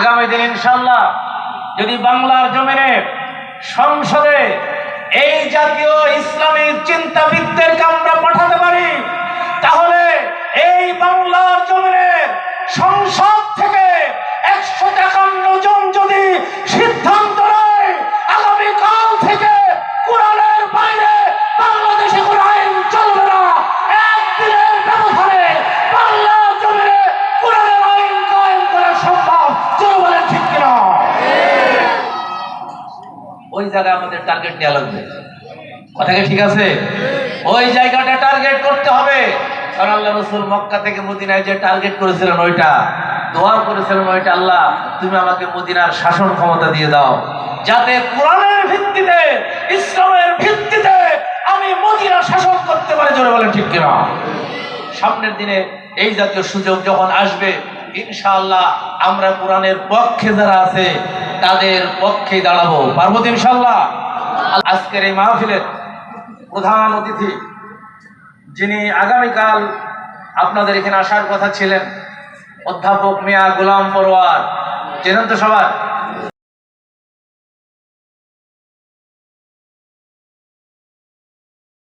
আগামী দিন ইনশাল্লাহ যদি বাংলার জমিনে সংসদে এই জাতীয় ইসলামী চিন্তাবিদদেরকে আমরা পাঠাতে পারি তাহলে এই বাংলার জমিনে সংসদ থেকে একশো একান্ন জন যদি সিদ্ধান্ত নেয় আগামীকাল থেকে কোরআনের বাইরে বাংলাদেশে কোনো আইন চলবে না একদিনের ব্যবধানে বাংলার জমিনে কোরআনের আইন কায়েম করা সম্ভব কেউ বলেন ঠিক কিনা ওই জায়গায় আমাদের টার্গেট দেওয়া লাগবে। কথা কি ঠিক আছে? ওই জায়গাটা টার্গেট করতে হবে। কারণ আল্লাহ রসুল মক্কা থেকে মদিনায় যে টার্গেট করেছিলেন ওইটা। দোয়া করেছিলেন ওইটা আল্লাহ, তুমি আমাকে মদিনার শাসন ক্ষমতা দিয়ে দাও। যাতে কোরআনের ভিত্তিতে, ইসলামের ভিত্তিতে আমি মদিনা শাসন করতে পারি, জোরে বলেন ঠিক কিনা? সামনের দিনে এই জাতীয় সুযোগ যখন আসবে ইনশাআল্লাহ আমরা কোরআনের পক্ষে যারা আছে, তাদের পক্ষে দাঁড়াবো। পারব ইনশাল্লাহ আজকের এই মাহফিলের প্রধান অতিথি, যিনি আগামীকাল আপনাদের এখানে আসার কথা ছিলেন, অধ্যাপক মিয়া গোলাম পরোয়ার। চেনেন তো সবার?